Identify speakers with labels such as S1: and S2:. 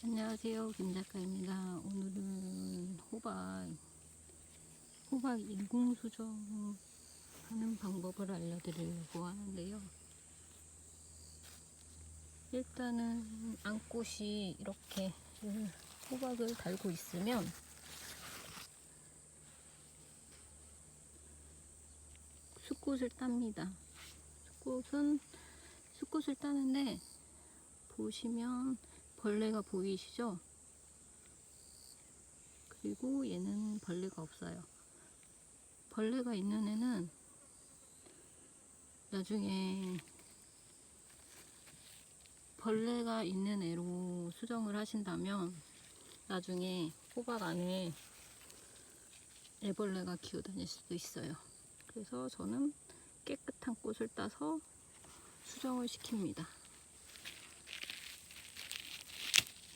S1: 안녕하세요. 김작가입니다. 오늘은 호박 호박 인공 수정 하는 방법을 알려드리려고 하는데요. 일단은 안꽃이 이렇게 호박을 달고 있으면 수꽃을 땁니다. 수꽃은 수꽃을 따는데 보시면 벌레가 보이시죠? 그리고 얘는 벌레가 없어요. 벌레가 있는 애는 나중에 벌레가 있는 애로 수정을 하신다면 나중에 호박 안에 애벌레가 기어다닐 수도 있어요. 그래서 저는 깨끗한 꽃을 따서 수정을 시킵니다.